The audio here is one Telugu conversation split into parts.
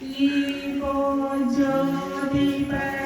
一个家的门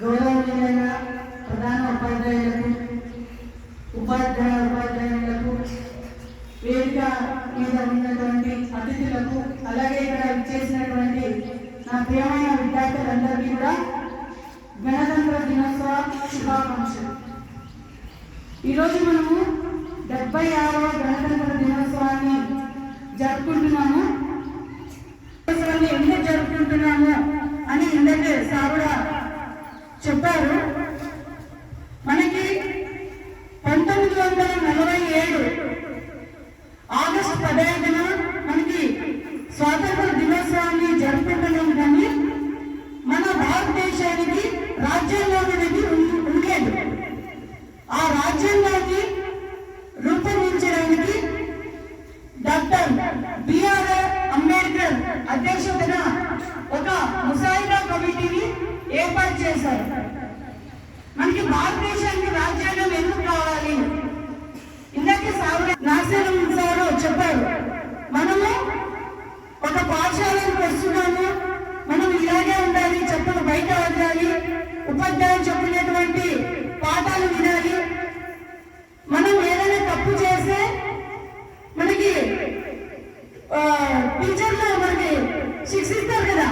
గౌరవనీయులైన ప్రధాన ఉపాధ్యాయులకు ఉపాధ్యాయ ఉపాధ్యాయులకు వేదిక మీద ఉన్నటువంటి అతిథులకు అలాగే ఇక్కడ చేసినటువంటి నా ప్రియమైన విద్యార్థులందరికీ కూడా గణతంత్ర దినోత్సవ శుభాకాంక్షలు. ఈరోజు మనము డెబ్బై ఆరవ గణతంత్ర దినోత్సవాన్ని జరుపుకుంటున్నాము. ఎందుకు జరుపుకుంటున్నాము అని ఇందకే సార్ చెప్పారు. మనకి పంతొమ్మిది వందల నలభై ఏడు ఆగస్టు పదహైదున మనకి స్వాతంత్ర దినోత్సవాన్ని జరుపుకుంటున్నాం కానీ మన భారతదేశానికి రాజ్యాంగం అనేది ఉండేది. ఆ రాజ్యాంగాన్ని ఉపాధ్యాయులు చెప్పినటువంటి పాఠాలు వినాలి. మనం ఏదైనా తప్పు చేస్తే మనకి టీచర్లు మనకి శిక్షిస్తారు కదా.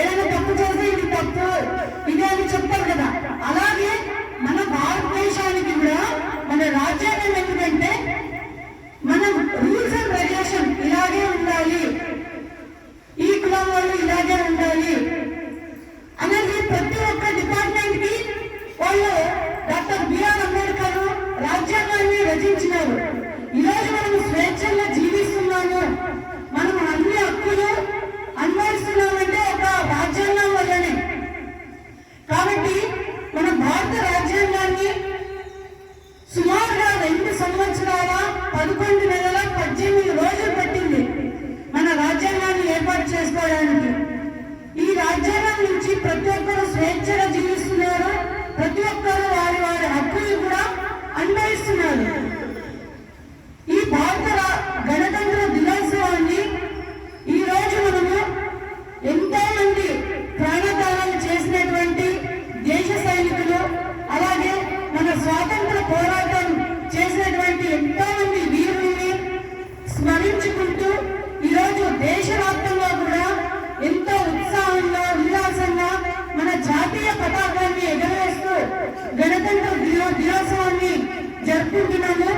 ఏదైనా తప్పు చేస్తే ఇది తప్పు ఇది అని చెప్తారు కదా. అలాగే మన భారతదేశానికి కూడా మన రాజ్యాంగం ఎందుకంటే ప్రతి ఒక్కరు వారి వారి హక్కులు కూడా అనుభవిస్తున్నారు ఈ భారత గణతంత్ర దినోత్సవాన్ని ఈ రోజు మనము ఎంతో మంది ప్రాణదానాలు చేసినటువంటి దేశ సైనికులు అలాగే మన స్వాతంత్ర పోరాటం చేసినటువంటి ఎంతో మంది వీరుల్ని స్మరించుకుంటూ దినోత్సవాన్ని జరుపుకుంటున్నాము.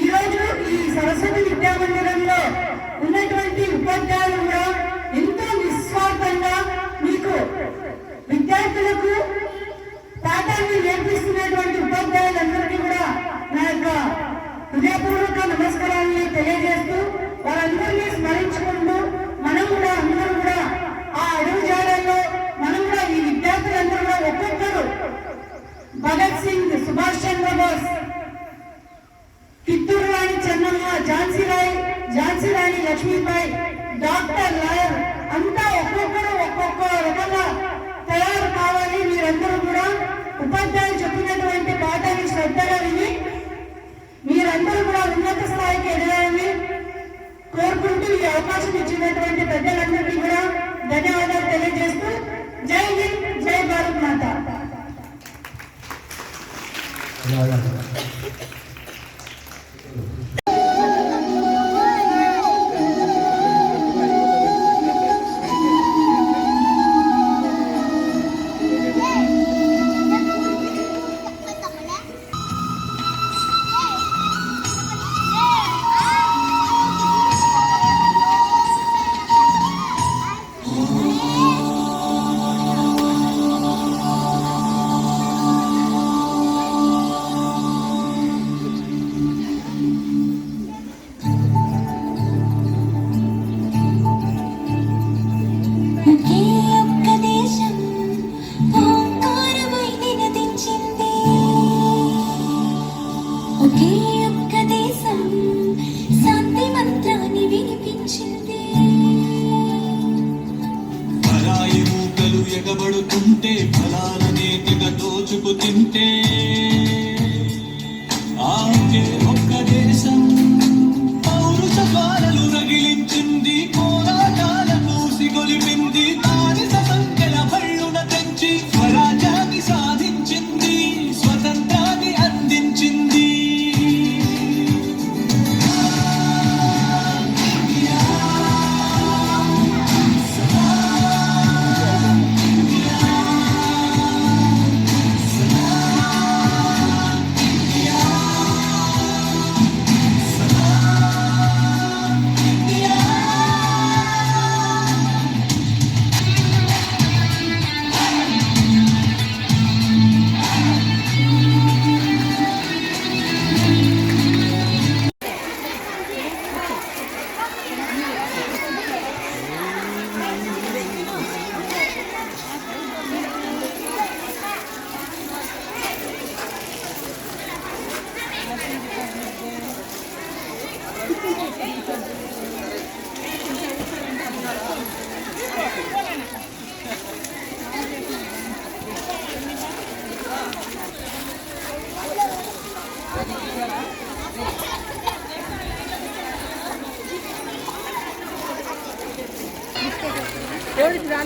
ఈ రోజు ఈ సరస్వతి విద్యా మందిరంలో ఉన్నటువంటి ఉపాధ్యాయులు కూడా ఎంతో నిస్వార్థంగా మీకు విద్యార్థులకు భగత్ సింగ్ సుభాష్ చంద్రబోస్ కిత్తూరు రాణి చెన్నమ్మ ఝాన్సీ రాయ్ ఝాన్సీ రాణి లక్ష్మీబాయి డాక్టర్ లాయర్ అంతా ఒక్కొక్కరు ఒక్కొక్క రకంగా తయారు కావాలి. మీరందరూ కూడా ఉపాధ్యాయులు చెప్పినటువంటి పాఠాన్ని శ్రద్ధగా విని మీరందరూ కూడా ఉన్నత స్థాయికి ఎదగాలని కోరుకుంటూ ఈ అవకాశం ఇచ్చినటువంటి పెద్దలందరికీ కూడా ధన్యవాదాలు తెలియజేస్తూ జై హింద్ జై భారత్ మాత. 不要让好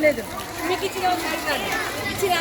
మీకు ఇచ్చిన ఇచ్చిన